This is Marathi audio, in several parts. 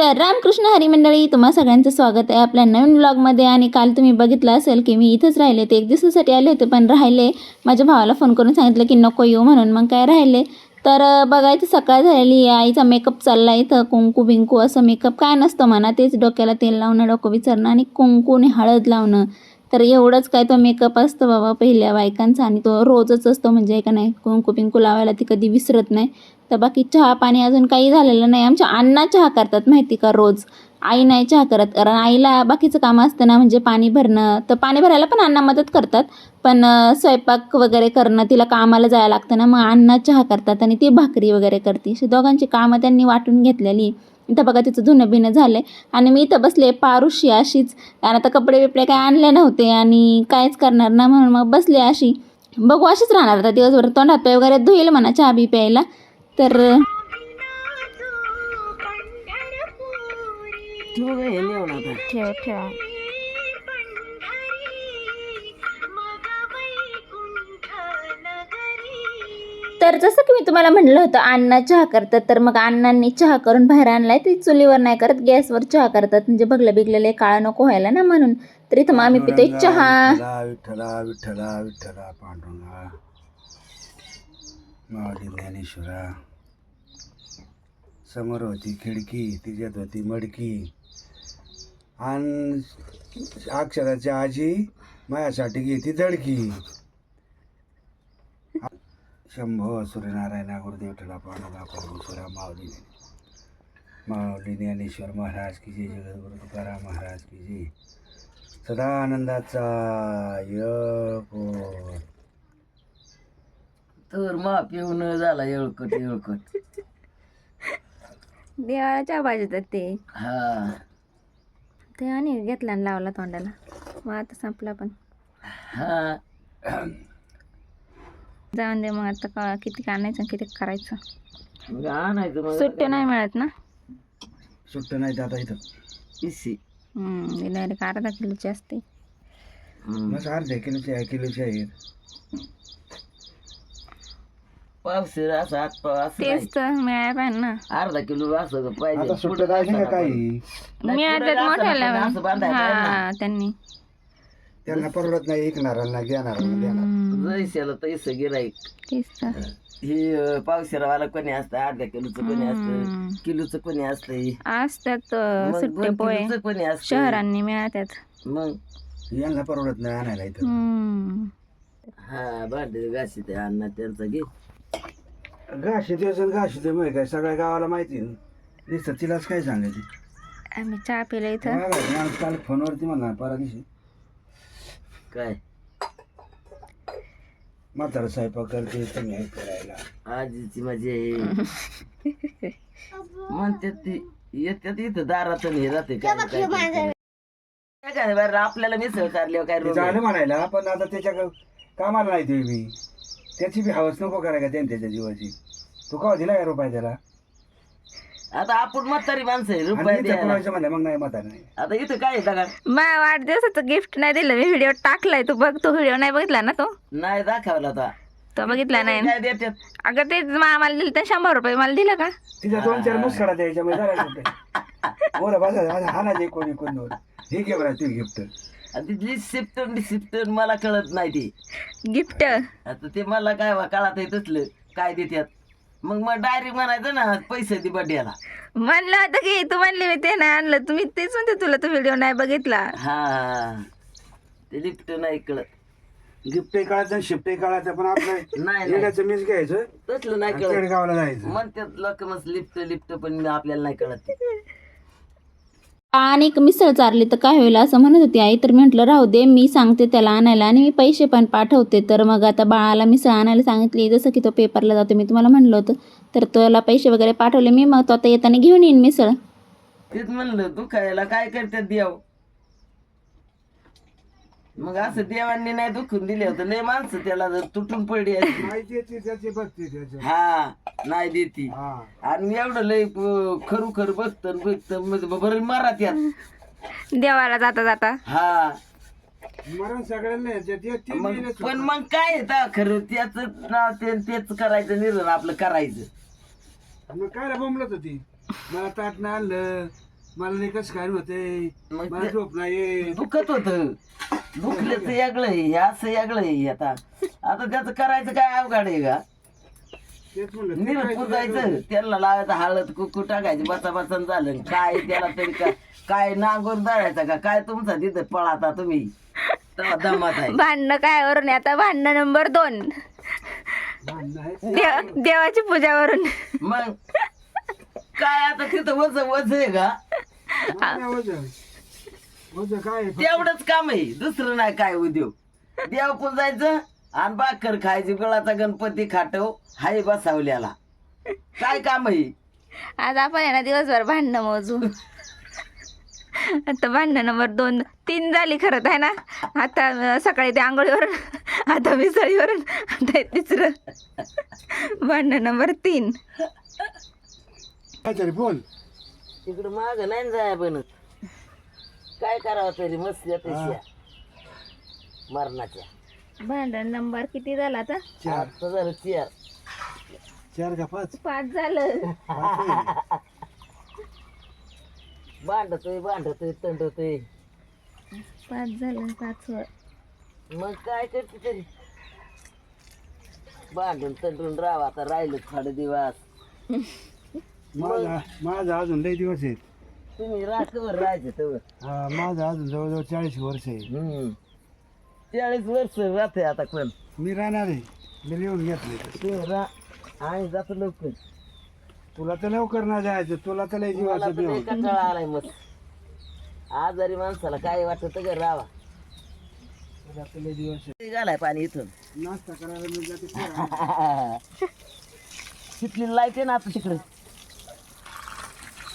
तर रामकृष्ण हरिमंडळी तुम्हा सगळ्यांचं स्वागत आहे आपल्या नवीन ब्लॉगमध्ये आणि काल तुम्ही बघितलं असेल की मी इथंच राहिले ते एक दिवसासाठी आले होते पण राहिले. माझ्या भावाला फोन करून सांगितलं की नको येऊ म्हणून. मग काय राहिले? तर बघायचं सकाळ झालेली आईचा मेकअप चालला इथं. कुंकू बिंकू असं मेकअप काय नसतं म्हणा. तेच डोक्याला तेल लावणं डोकं विचारणं आणि कुंकू आणि हळद लावणं. तर एवढंच काय तो मेकअप असतो बाबा. पहिल्या बायकांचा आणि तो रोजच असतो. म्हणजे का नाही कुंकू पिंकू लावायला ती कधी विसरत नाही. तर बाकी चहा पाणी अजून काही झालेलं नाही. आमच्या अण्णा चहा करतात माहिती का रोज? आई नाही चहा करत. कारण आईला बाकीचं काम असतं ना म्हणजे पाणी भरणं. तर पाणी भरायला पण अण्णा मदत करतात. पण स्वयंपाक वगैरे करणं तिला कामाला जायला लागतं ना मग अण्णा चहा करतात आणि ती भाकरी वगैरे करते. अशी दोघांची कामं त्यांनी वाटून घेतलेली. इथं बघा तिचं धुणं बिणं झालं आहे आणि मी इथं बसले पारुशी अशीच. कारण आता कपडे बिपडे काय आणले नव्हते आणि कायच करणार ना म्हणून मग बसले अशी. बघू अशीच राहणार आता दिवसभर. तोंडात पे वगैरे धुईल म्हणा चहा बी प्यायला. तर ठेव तर जसं की मी तुम्हाला म्हटलं होतं अण्णा चहा करतात तर मग अण्णांनी चहा करून बाहेर आणलाय ते चुलीवर नाही करत गॅसवर चहा करतात. म्हणजे बघलं बिगलेले काळा नको व्हायला ना म्हणून. तर इथं मग आम्ही पितोय चहा. विठ्ठला विठ्ठला विठ्ठला पांडुरंगा. माऊली ज्ञानेश्वरा. समोर होती खिडकी तिच्यात होती मडकी. आणि अक्षराची आजी माझ्यासाठी घेती धडकी शंभो सूर्यनारायणा गुरुदेव ठेला पाण्याला परमेश्वरा माऊली माऊली ज्ञानेश्वर महाराज की जय जगद्गुरु तुकाराम महाराज की जय. सदा आनंदाचा तर मा पिऊन झाला येळकट येळकट. देवाला चहा पाहिजे ते. हा. ते आणि घेतला आणि लावला तोंडाला. मग आता संपला पण. हा. जाऊन दे मग आता का किती आणायचं आणि किती करायचं. मग आणायचं मग. सुट्टे नाही मिळत ना? सुट्ट नाही आता इथं. हम्म, डायरेक्ट अर्धा किलोची असते. मग अर्ध्या किलोचे आहे किलोचे आहेत पावसर असं हात पाव. तेच तर ना. अर्धा किलो असं पाहिजे. आता सुट्ट पुढं काय नाही असायला का काही? नाही, मिळतात पुढं मोठ्याला असं असं बांधायला पाहिजे. हा त्यांनी. त्यांना परवडत नाही ऐकणाऱ्यांना घेणाऱ्यांना देणार हम्म, जैसेला तैसं गिराईक तेच तर. हे पावसाळावाला कोणी असतं? अर्ध्या किलोचं कोणी असतं? हम्म. किलोचं कोणी असतं असतात अं, मग सुट्टे दोन पोहे. किलोचं कोणी असतं? शहरांनी मिळतात मग? यांना परवडत नाही आणायला इथं. हम्म. हा भांडे घाशी ते अण्णा त्यांचा घे. घाशी ते घाशी ते माहिती काय सगळ्या गावाला माहिती दिसत तिलाच काय सांगायची? आम्ही चहा पिला इथं. काल फोनवरती म्हणा परा दिवशी. काय? म्हातारा स्वयंपाक करते तुम्ही ऐक करायला. आजीची मजा आहे. म्हणते ती येतात इथं दारात हे राहते काय काय काय. काय काय बरं आपल्याला मिसळ चालल्यावर काय झालं म्हणायला पण आता त्याच्या कामाला नाही ते मी. त्याची बी हवस नको करायला त्याने त्याच्या जीवाची? तू का दिला का रुपये त्याला? आता आपण म्हातारी माणसं आहे रुपये द्यायला. मग नाही म्हातारा नाही. आता इथं काय आहे माझ्या वाढदिवसाचं गिफ्ट नाही दिलं मी व्हिडिओ टाकलाय तू बघ तो व्हिडिओ नाही बघितला ना तो? नाही दाखवला आता. तो बघितला नाही काय देतात? अगं तेच मग आम्हाला दिलं तर शंभर रुपये मला दिलं का? तिच्या दोन चार मुसकडा द्यायच्या मध्ये जरा रुपये बरं बसा हा नाही कोणी कोण दोन हे घे बरं तू गिफ्ट आणि तिथली सिप्टन डिसिप्टन मला कळत नाही ती. गिफ्ट आता ते मला काय वा कळत आहे तसलं. काय देतात मग मग डायरेक्ट म्हणायचं ना पैसे दे बड्याला. म्हणलं होतं की तू म्हणली मी ते नाही आणलं. तुम्ही तेच म्हणते तुला तो व्हिडिओ नाही बघितला. हा ते लिफ्ट नाही कळत. गिफ्टही काढायचं आणि शिफ्टही काढायचं पण आपलं नाही नाही. येण्याचं मीच घ्यायचं. तसलं नाही आणि कळत. केडगावला जायचं. म्हणतात लोक मग लिफ्ट लिफ्ट पण आपल्याला नाही कळत आणि एक मिसळ चारली तर काय होईल असं म्हणत होती आई. तर म्हटलं राहू दे मी सांगते त्याला आणायला आणि मी पैसे पण पाठवते. तर मग आता बाळाला मिसळ आणायला सांगितली. जसं की तो पेपरला जातो मी तुम्हाला म्हणलं होतं. तर त्याला पैसे वगैरे पाठवले. मी मग तो आता येताना घेऊन येईन मिसळ. तेच म्हणलं तू खायला काय करतात देव? मग असं देवांनी नाही दुखून दिले होतं. लय माणसं त्याला जर तुटून पडली असती. माहिती आहे ती त्याची बघते त्याची. हा नाही देती. हा. आणि एवढं लय खरू खर बघत बघत बरं मारा त्यात. देवाला जाता जाता. हा. मरण सगळ्यांना येते. ते- ते मग मेहनत पण मग काय येतं? खरं त्याच नाव ते तेच करायचं निर्णय आपलं करायचं. मग काय बोंबलत होती? मला ताटणं आणलं. मला नाही कसं काय होते मग मला ते- झोप नाही दुखत होत. दुखल्याच वेगळं आहे हे असं वेगळं आहे आता. आता त्याचं करायचं काय अवघड आहे का? तेच म्हणलं ते निरपूर काय जायचं त्याला लावायचं हळद कुकू टाकायची बसा बसन झालं. काय त्याला तरी काय काय नांगोर धरायचा का? काय तुमचा तिथं पळाता तुम्ही? तेव्हा दमात आहे. भांडणं काय वरून? आता भांडणं नंबर दोन. भांडणं आहे. देव देवाची पूजावरून मग? काय आता तिथं वज वज आहे का. वजन काय आहे? तेवढंच काम आहे. दुसरं नाही काय उद्योग. देवपूर जायचं आणि बाकर खायची गुळाचा गणपती खाटव हाय बसावल्याला. काय काम आहे? आज आपण आहे ना दिवसभर भांडणं मोजू. आता भांडणं नंबर दोन तीन झाली खरं आहे ना? आता अं, सकाळी ते आंघोळीवरून आता मिसळीवरून आता हे तिसरं. भांडणं नंबर तीन. काय तरी बोल. तिकडं माग नाही जाय बनत. काय करावं तरी मस्त तशा मरणाच्या. भांडण नंबर किती झाला आता? चार. आता झालं चियार चार का पाच? पाच झालं. भांडतोय भांडतोय तंडतोय. पाच झालं पाच मग काय करते तरी? भांडून तंडून राहा आता राहिलं थोडे दिवस. माझा माझा अजून लय दिवस आहेत. तुम्ही राखवर राहायचं तर हा माझा अजून जवळजवळ चाळीस वर्ष आहे. हम्म. चाळीस वर्ष राहते आता पण मी राहणार आहे. मी लिहून घेतले ते रा आणि जातो लवकर. तुला तर लवकर ना जायचं. तुला तर लय मला जीवाचं तर लय देव कंटाळा आलाय मस्त आजारी माणसाला काय वाटत तर राहावा तुला तर लय दिवस आहे. ते घालाय पाणी इथून. नाश्ता करायला मी जाते. पोरांना. तिथली लाइट ना आता तिकडे?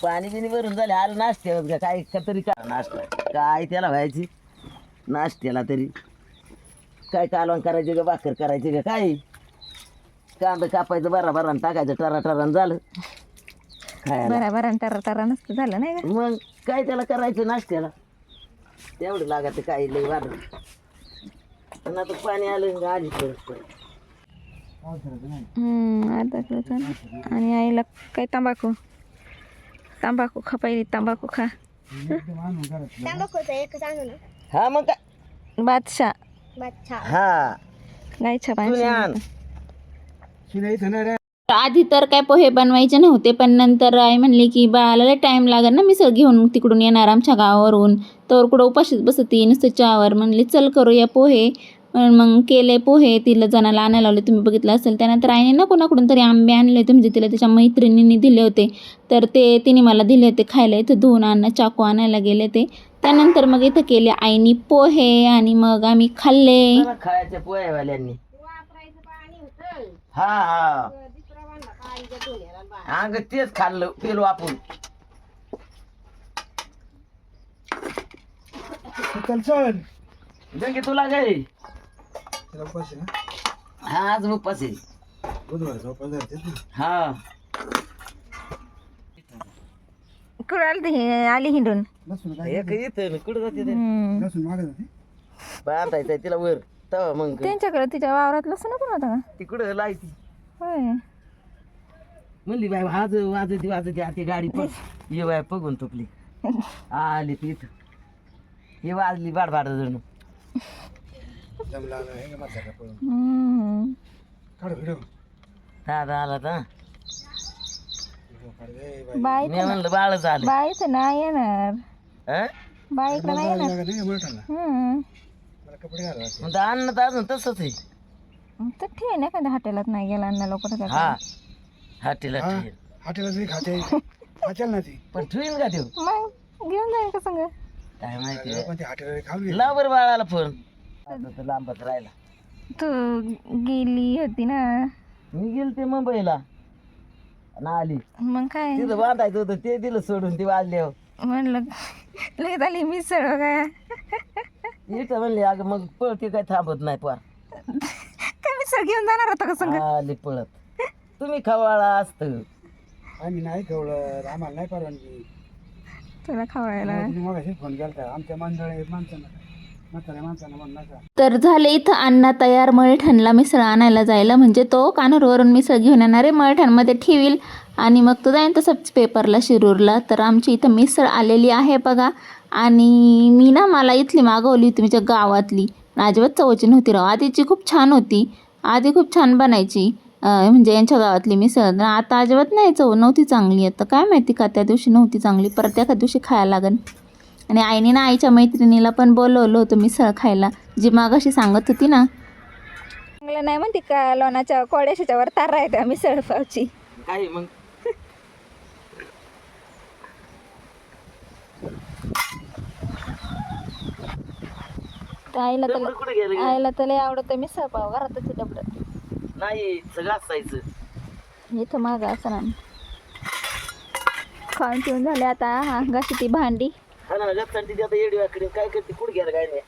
पाणी बिनी भरून झाले आलं नाश्त्यावर का काय का तरी का नाश्ता. काय त्याला व्हायची? नाश्त्याला तरी. काय कालवण करायचे का भाकर करायची का काय? कांदा कापायचं बरा बरा टाकायचं टरा टरान झालं. खायला. बरा बरा टरा टरा नसतं झालं नाही का? मग काय त्याला करायचं नाश्त्याला? तेवढं लागायचं काही लई वाढ पण आता पाणी आलं का आली परत परत. हम्म, अर्धा. आणि आईला काय तंबाखू? तंबाखू खा पहिली तंबाखू खा हा मग काय बादशाह हा गायच्या. आधी तर काय पोहे बनवायचे नव्हते पण नंतर आई म्हणली की बाळाला टाईम लागेल ना मिसळ घेऊन तिकडून येणार आमच्या गावावरून. तर कुठं उपाशीच बसती नुसतं चहावर म्हणली चल करूया पोहे. मग केले पोहे तिला जणाला आणायला लावले तुम्ही बघितलं असेल. त्यानंतर आईने ना कोणाकडून तरी आंबे आणले होते म्हणजे तिला त्याच्या मैत्रिणींनी दिले होते. तर ते तिने मला दिले होते खायला. इथं धुवून आणणं चाकू आणायला गेले ते. त्यानंतर मग इथं केले आईनी पोहे आणि मग आम्ही खाल्ले. चला खायच्या पोहेवाल्यांनी. हा हा. अंग तेच खाल्लं पेलो आपण. चल चल. जंगी तुला काय तिला उपास आहे ना? हा आज उपास आहे. बुधवारचा उपास धरते ना. हा. कुठं आली आली हिंडून. लसूण काय एक इथं कुठं जाते ते? लसूण मागत होती बांधायचंय तिला वर तवा मग त्यांच्याकडे तिच्या वावरात लसूण पण होता का तिकडं लायती. होय. म्हणली बाय वाज वाजती वाजती आता गाडी पण ये बाय बघून तुपली. आली ती इथं. हे वाजली बाड बाड जण. जमला आला हे का म्हातारा पळून हम्म. काढ व्हिडिओ दादा आला तर? व्हिडिओ काढ रे बाई. मी म्हणलं बाळ झालं. नाही येणार. हं? बाईक नाही येणार. जागा नाही मोठाला हम्म. मला कपडे घाला म्हणतं अन्न तर अजून तसंच आहे. तर ठेव ना एखाद्या हॉटेलात नाही गेला हा. हाटीला हा. ठेवीन हॉटेलात नाही खाते. ना ती. पण ठेवीन का ठेव मग घेऊन जाईल का संग? काय माहिती. पण ती हॉटेलला खाऊन घे. लाव बरं बाळाला फोन. आता तर लांबच राहिला. तू गेली होती ना. मी गेल ते मुंबईला. ना आली. मग काय? तिथं बांधायचं होतं ते दिलं सोडून ती वाजली म्हणलं लगेच आली मिसळ काय? इथं म्हणली अगं मग पळते काय थांबत नाही पार. काय मिसळ घेऊन जाणार होता का संग? आली पळत. तुम्ही खवाळा असत. आम्ही नाही कवळत आम्हाला नाही परवानगी. तुला खवायला मग फोन केला आमच्या मंडळी माणसांना तर झाले इथं अण्णा तयार मळठणला मिसळ आणायला जायला. म्हणजे तो कानूरवरून मिसळ घेऊन येणार आहे मळठणमध्ये ठेवील. आणि मग तो जाईन तसंच पेपरला शिरूरला. तर आमची इथं मिसळ आलेली आहे बघा. आणि मी ना मला इथली मागवली होती म्हणजे गावातली. अजिबात चवची नव्हती राव. आधीची खूप छान होती. आधी खूप छान बनायची. म्हणजे यांच्या गावातली मिसळ. आता अजिबात नाही चव नव्हती चांगली. आता काय माहिती का त्या दिवशी नव्हती चांगली. परत एका दिवशी खायला लागेल आणि आईने ना आईच्या मैत्रिणीला पण बोलवलं होतं मिसळ खायला. जी मागाशी सांगत होती ना. चांगलं नाही म्हणते का लोणाच्या कोड्याशाच्या वर तार आहे त्या मिसळ पावची. काय मग. आईला डबडं कुठे गेलं? तर गे? आईला तर लय आवडतं मिसळ पाव घरातच डबडं. नाही सगळं असायचं. इथं मागं असं ना. खाऊन पिऊन झाले आता हा घाशी ती भांडी. हा ना आता काय करते कुठे काय नाही.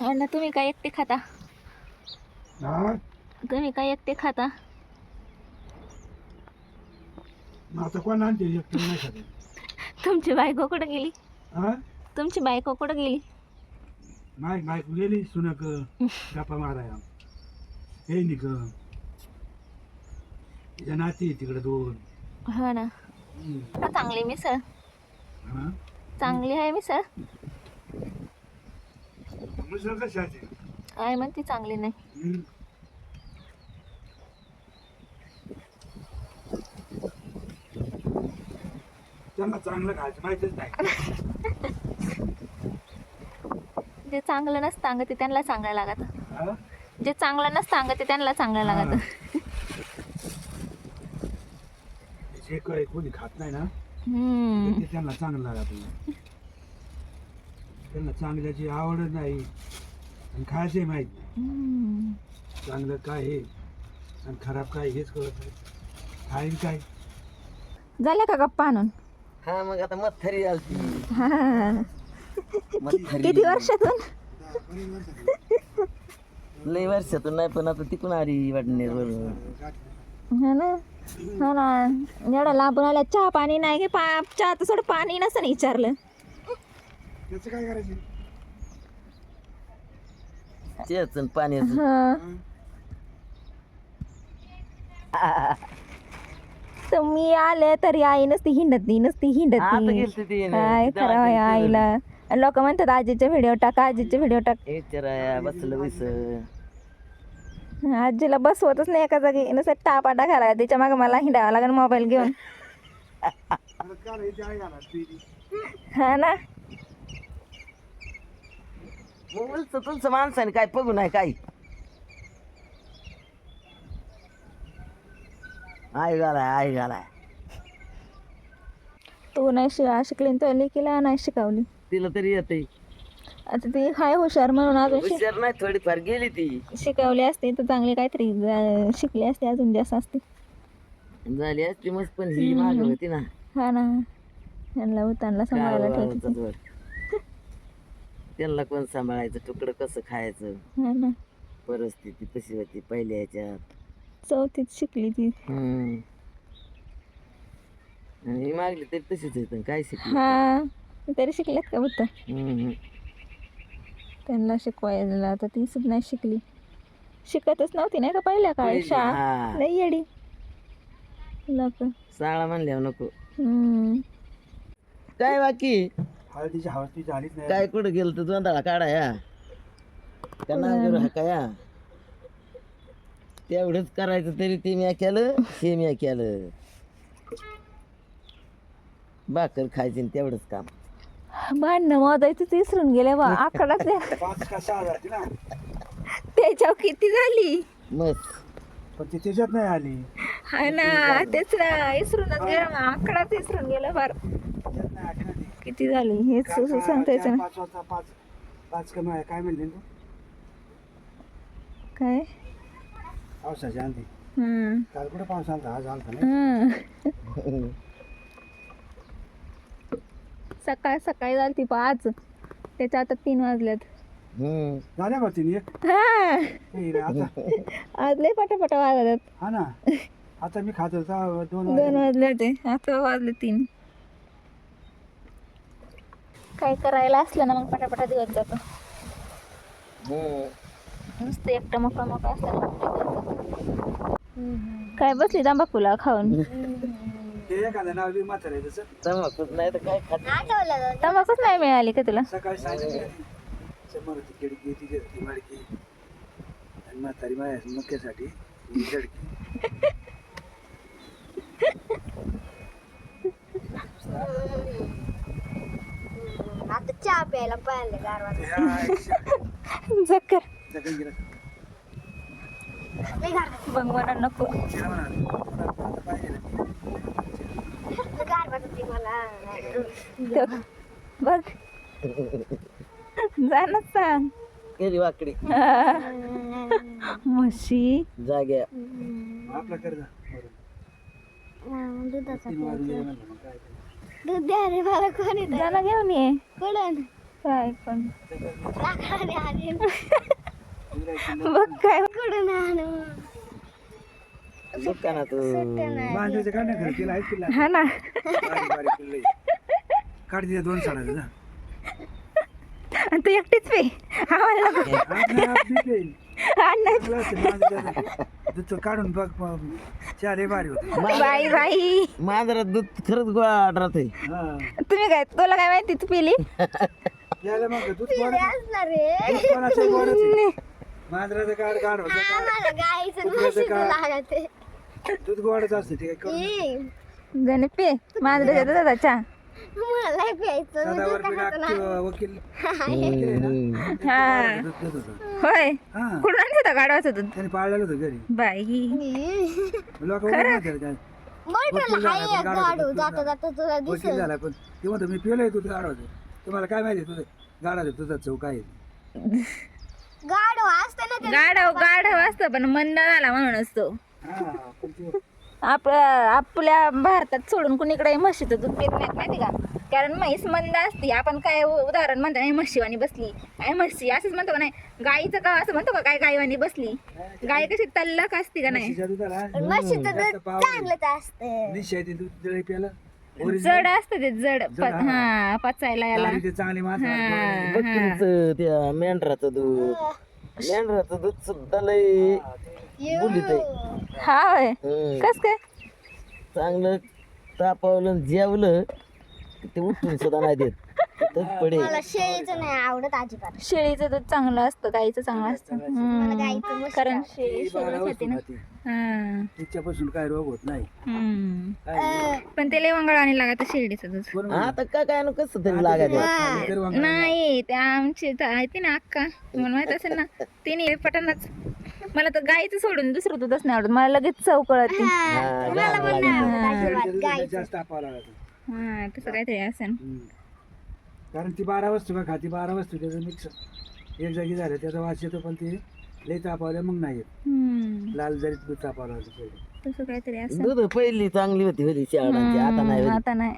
आणि तुम्ही काय एकटे खाता? हा? तुम्ही काय एकटे खाता? मग आता कोण आणते एकटं नाही खात. तुमची बायको कुठं गेली? हा? तुमची बायको कुठं गेली? माय बायको गेली सुनक गप्पा माराया हे निक तिच्या नाती तिकडे दोन. हो ना. हम्म. चांगली मिसळ. चांगली आहे मिसळ मिसळ कशाची? आहे म्हणते चांगली नाही. त्यांना चांगलं खायचं माहितीच नाही. जे चांगलं नसतं अंग ते त्यांना चांगलं लागत? जे चांगलं नसतं अंग ते त्यांना चांगलं लागत. जे काही कोणी खात नाही ना ते त्यांना चांगलं लागत त्यांना चांगल्याची आवड नाही. आणि खायचंही माहीत नाही. हम्म. चांगलं काय हे आणि खराब काय हेच कळत नाही. खाईन काय? झाल्या का गप्पा आणून? हा मग आता मथरी आलती. हा. मथरी किती वर्षातून? लय वर्षातून नाही पण आता तिकून आली वाटणे बरोबर हा ना. हो ना. एवढा लांबून आल्या चहा पाणी नाही की पा चहा तर सोड पाणी नसतं विचारलं. त्याचं काय करायचं? हा. तर मी आले तरी आई नसती हिंडत नाही नसती हिंडत आता नाही. गेलती ती ना, काय खरं गेलती आईला. लोक म्हणतात आजीचे व्हिडिओ टाक आजीचे व्हिडिओ टाक. हे बसलं विस आजीला बसवतच नाही एका जागी. नुसतं टापा टाकायला त्याच्यामागे मला हिंडावं लागेल मोबाईल घेऊन. हा ना. मग उलचं तुमचं माणसाने काय बघू नाही काय आई घालाय आई घालाय तू नाही शिका शिकली तो लेकीला नाही शिकवली. तिला तरी येते आता ती हाय हुशार म्हणून अजून शिक- हुशार नाही थोडीफार गेली ती. शिकवली असते तर चांगली काहीतरी ज- शिकली असते अजून जास्त असते. झाली असती मस्त पण ही माग होती ना. हा ना. यांना उतारला सांभाळायला ठेवत होती. वर. त्यांना कोण सांभाळायचं? तुकडं कसं खायचं? हा ना. परिस्थिती कशी होती पहिल्या ह्याच्यात? चौथीत शिकली ती. हम्म. आणि ही मागली तरी तशीच येत काय शिकली? हा. तरी शिकल्यात का बुत्त हम्म. त्यांना शिकवायला. तर ती सुद्धा नाही शिकली. शिकतच नव्हती नाही का पहिल्या काळी पहिली, शाळा? हा. नाही येडी. लोक शाळा म्हणल्यावर नको. हम्म. काय बाकी? हळदीची हळदी झालीच नाही. काय कुठं गेलं तर जोंधळा काढा या का नांगर हाका या तेवढंच करायचं तरी ते म्या केलं हे म्या केलं. भाकर खायची आणि तेवढंच काम. भांडणं मोजायचं विसरून गेले बा आकडाच पाच का सहा झाली ना. त्याच्यावर किती झाली? पण ती त्याच्यात नाही आली. हा ना तेच ना विसरूनच गेलं आकडाच विसरून गेलं फार. त्याच्यात नाही आली ना ती. किती झाली? हेच काल का सांगता चार यायचं ना पाच वाजता पाच पाच कमी आहे काय म्हणले तू? काय? पावसाची हम्म. काल कुठं पाऊस आलता? आज आलता नाही. हम्म. सकाळ सकाळी झाली ती पाच. त्याच्या आता तीन वाजल्यात. हम्म. झाल्या बा तिने? एक हा. हे रे, आता आज लय पटापटा वाजल्यात. हा ना. आता मी खात होता दोन दोन वाजले. वाजले ते आता वाजले तीन. काय करायला असलं ना मग पटापटा दिवस जातो. हम्म. नुसतं एकटं मोकळा मोकळा असलं ना मग दिवस जातो. काय बसली तंबाखूला खाऊन? ते एखादं नाव बी म्हातारं आहे तसं. तंबाखूच नाही तर काय खात तंबाखूच नाही मिळाली का तुला? सकाळी सांगितलं समोर खिडकी ती आणि म्हातारी माझ्या मुख्यासाठी ही झडकी आता चहा प्यायला गारवा. नको. तिला म्हणाले, "आता पाहिजे ना." मला बघ. बघ जा ना सांग. गेली वाकडी. म्हशी. जाग्या. आपला. दुधाचा. दूध द्या रे मला कोणी जा ना घेऊन ये. कडन काय पण. बघ काय. कडून आणू? दुकानात मांजरीचं काढ ना खरं तिला आहेत तिला हा ना बारीक बारीक पिल्लंय. काढ तिथे दोन साडा जा आणि तू एकटीच पे आम्हाला नको. आज नाही, आज. आण नाही. मांजरीचं. दूध काढून बघ लय भारी होते बाई बाई मांजरात दूध खरंच गोड राहते हा तुम्ही काय तुला काय माहिती तू पिली याला मग दूध गोड असणार रे दूध कोणाचं गोडच आहे. मांजराचं काढ काढ होतं. आम्हाला गाईचं काय? लागत. दूध गोडच असते ते काय करू ई, जण पे माझं दादा चहा. मला प्यायचं मी दूध वकील. वकील आहे ना? हा. दूध देत होता. होय. हा. कुठून आणलं होता गाडवाचं दूध? त्याने पाळलेलं होतं घरी. बाई. लोक वकील बैठल हाय एक गाडू जाता जाता तुला दिसेल. झाला पण ते म्हणतो मी पिलोय तू गाडवते तुम्हाला काय माहिती तुझं गाडा तुझा चौक आहे? गाडू असते ना ते. गाढव गाढव असतं पण मंद झाला म्हणून असतो ते आपल्या आपल्या भारतात सोडून कुणीकडे म्हशीचं दूध पित नाहीत माहिती का? कारण म्हैस मंद असते. आपण काय उदाहरण म्हणतो नाही म्हशीवानी बसली. काय म्हशी असंच म्हणतो का नाही? गाईचं का असं म्हणतो का काय गाईवानी बसली? गाय कशी तल्लक असते का नाही? म्हशीचं दूध आहे. चांगलंच असतं. जड असतं ते जड. प- हा. पचायला याला. चांगली त्या मेंढराचं दूध. मेंढराचं दूध सुद्धा लय बुलीत आहे हा होय. कस काय? चांगलं तापवलं जेवलं की ते उठून सुद्धा नाही देत. तिथंच पडे. मला शेळीचं नाही आवडत अजिबात. शेळीचं दूध चांगलं असतं गाईचं चांगलं असतं. हम्म. गाईचं मस्त कारण शेळी ना. हा. तिच्यापासून काय रोग होत नाही. हम्म. काय पण ते लय वंगळ आणि लागत शेळीचं दूध. आता काय काय ना कसं तरी वांग- नाही ते आमची आहे ती ना अक्का. तुम्हाला माहीत असेल ना तिने पटानच मला तर गाईचं सोडून दुसरं दूधच नाही आवडत. मला लगेच चव कळत हा, जास्त लागतं हा तसं काहीतरी असेल. हम्म. कारण ती बारा वस्तू का खाती बारा वस्तू त्याचं मिक्स एक जागी झालं त्याचा वास येतो पण ते लई तापावलं मग नाही येत. हम्म, लाल जरीत दूध तापावं लागतं पहिले. तसं काहीतरी असेल. दूध पहिली चांगली होती होती शेळांची आता नाही होती. आता नाही.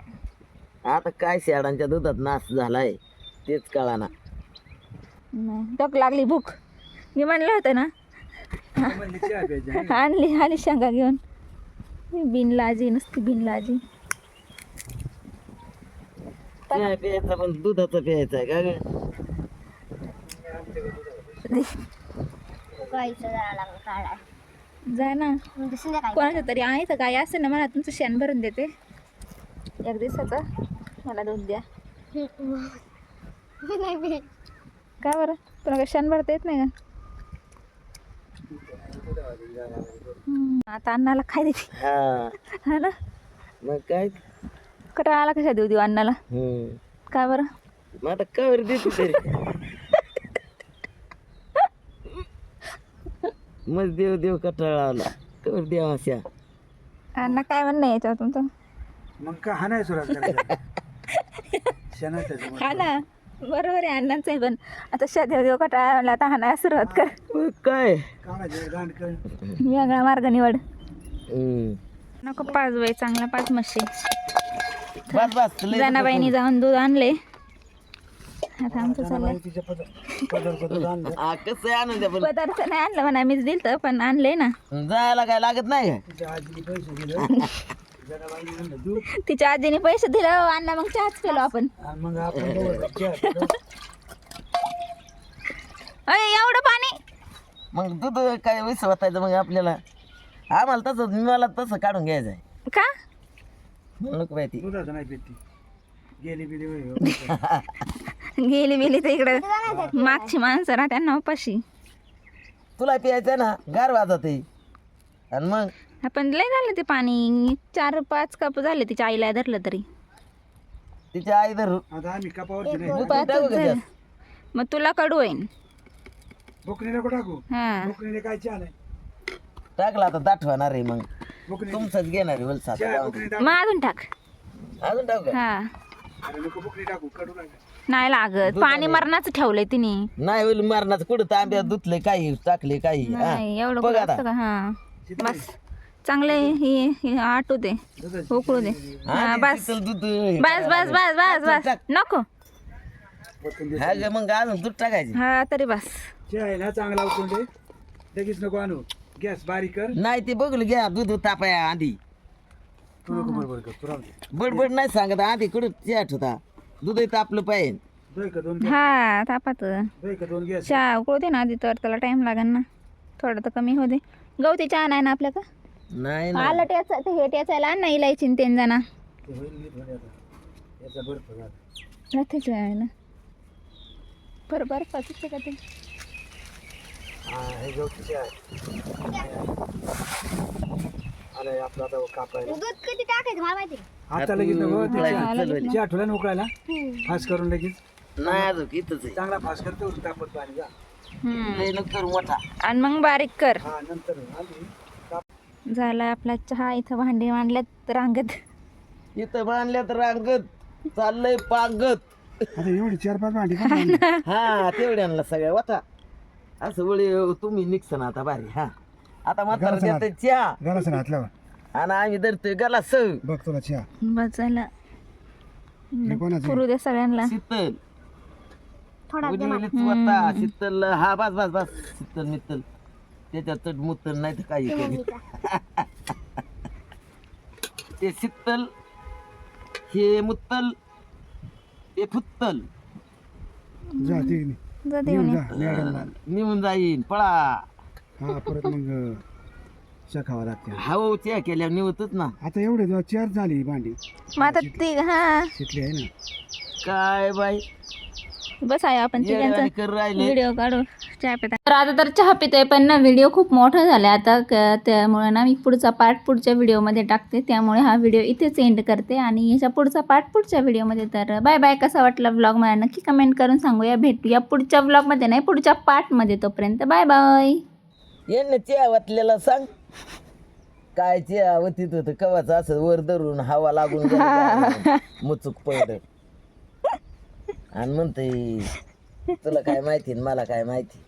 आता काय शेळांच्या दुधात नाश झालाय तेच कळाना. नाही टोक लागली भूक. मी म्हणलं होतं ना आणली आली शेंगा घेऊन. बिनलाजी नुसती बिनलाजी. चहा प्यायचा पण दुधाचा प्यायचा आहे का ग? गाईचं जरा लागलं काढा जा ना. म्हणजे संध्याकाळी कोणाचं तरी आहे तर गाय असेल ना मला तुमचं शेण भरून देते. एक दिवसाचं. मला दूध द्या. मी नाही. का बरं? तुला काय शेण भरता येत नाही का? आता अन्नाला खाय देते? हा. हा ना? मग काय? कटाळा कशा देऊ देऊ अन्नाला? हम्म. का बरं? मग आता कवर देते तरी? मग देव देव कटाळा आला. कवर देव अशा अण्णा काय म्हणणं आहे याच्यावर तुमचं? मग का हा नाही सुरुवात करायचा? शेणात त्याच्यामुळे. हा ना बरोबर आहे अण्णांचं आहे पण. आता शदेव देव कटाळा आता नाही सुरुवात कर. मग काय. वेगळा मार्ग निवड. हम्म. नको पाच बाई चांगला पाच म्हशी. बस बस लय जनाबाईनी जाऊन दूध आणले. आता आमचं चाललंय हा कसं आहे पदार्थ नाही आणलं म्हणा मीच दिलं पण आणले ना. जायला काय लागत नाही तिच्या आजीने पैसे दिले आणला मग चहाच केलो आपण. मग. अय एवढं पाणी? मग दूध काय विस वाटायचं मग आपल्याला? आम्हाला तसं मला तसं काढून घ्यायचं आहे का नको माहिती दुधाचं नाही पिती गेली बिली होय. गेली बिली तर इकडं मागची माणसं ना त्यांना उपाशी. तुला प्यायचं ना गार वाजत आहे आणि मग? आपण लय झालं ते पाणी. चार पाच कप झाले तिच्या आईला धरलं तरी. तिच्या आई धरू. आता आम्ही कपावरची नाही. बुकनी टाकू का झालं. त्यात? मग तुला कडू होईन बुकणी नको टाकू. हा. बुकणीने काय नाही. टाकला आता दाठवणार आहे मग. बुकणी तुमचंच घेणार आहे वलसा चहा बुकणी टाकू मग अजून टाक. अजून टाकू का? हा. अरे नको बुकणी टाकू कडू लागेल नाही लागत. पाणी मरणाचं ठेवलंय तिने. नाही होईल मारणार कुठं तांब्यात धुतले काही टाकले काही हा. नाही एवढं बघ आता. का? हा. बस चांगले हे हे आटू दे उकळू दे. हा, ते बस. दूध बस बस बस बस बस. नको. हा ग मग अजून दूध टाकायचे. हा तरी बस. चहा चांगला उकळून दे. लगेच नको आणू. गॅस बारीक कर. नाही ते बघलं घ्या दूध तापाया आधी. तू नको बडबड कर तू राहू दे. बडबड नाही सांगत आधी कुठं चहा ठेवता दूध तापलं पाहिजे. दोय का दोन गॅस? हा तापात. दोय का दोन गॅस? चहा उकळू दे ना आधी तर त्याला टाइम लागेल ना. थोडं तर कमी होऊ दे. गवती चहा नाही ना आपल्या का नाही ना. आलं टेचा ते हे टेचायला आण ना इलायची न तेन जाणा ते होईल नीट होईल आता. याचा बर्फ झाला रात्रीच आहे ना. बरं बरं का ते? हा हे गवती चहा आहे. अरे आपला आता कापायला. दूध किती टाकायचं मला माहिती आता लगेच नको ते चहा- चल बरं. चहा ठेवला ना उकळायला? फास करून लगेच. नाही अजून इथंच आहे. चांगला फास करतो तापत पाणी जा. हम्म. लय नको करू मोठा. आणि मग बारीक कर. हा नंतर झाला आपला चहा इथं भांडी मांडल्यात रांगत. इथं बांधल्या तर रांगत. चाललंय पांगत. आता एवढी चार पाच भांडी का मांडली? हा तेवढ्यांना सगळ्या. वाटा असं वळी तुम्ही निघसन आता भारी हा. आता म्हातारा देतोय चहा. गलास हातल्यावर. आणि आम्ही धरतोय गला स बघ तुला चहा. बस झालं हे कोणाचं? पुरू दे सगळ्यांना. शीतल. थोडा उजवीलीच वाटा शीतल. हा बस बस बस. शीतल मित्तल. त्याच्यात चट मुत्तल नाही तर काही ते शीतल हे मुत्तल ते फुत्तल जा निघून जाईन पळा. हा परत मग चहा खावा लागते. हाव त्या केल्यावर निवतच ना. आता एवढे जेव्हा चार झाली भांडी. मग आता ती हा. शिकली आहे ना. काय बाई? बस आहे आपण तिघांचा व्हिडिओ काढू चहा पिता. तर आता तर चहा पितोय पण ना व्हिडिओ खूप मोठा झाला आता त्यामुळे ना मी पुढचा पार्ट पुढच्या व्हिडिओमध्ये टाकते. त्यामुळे हा व्हिडिओ इथेच एंड करते. आणि याच्या पुढचा पार्ट पुढच्या व्हिडिओमध्ये तर बाय बाय कसा वाटला व्लॉग मला नक्की कमेंट करून सांगूया. भेटूया पुढच्या व्लॉगमध्ये नाही पुढच्या पार्टमध्ये तोपर्यंत बाय बाय यांनी चिया वाटलेला सांग. काय चिया वतीत होत? कवाच असं वर धरून हवा लागून मुचूक पडलं आणि म्हणते तुला काय माहिती न मला काय माहिती?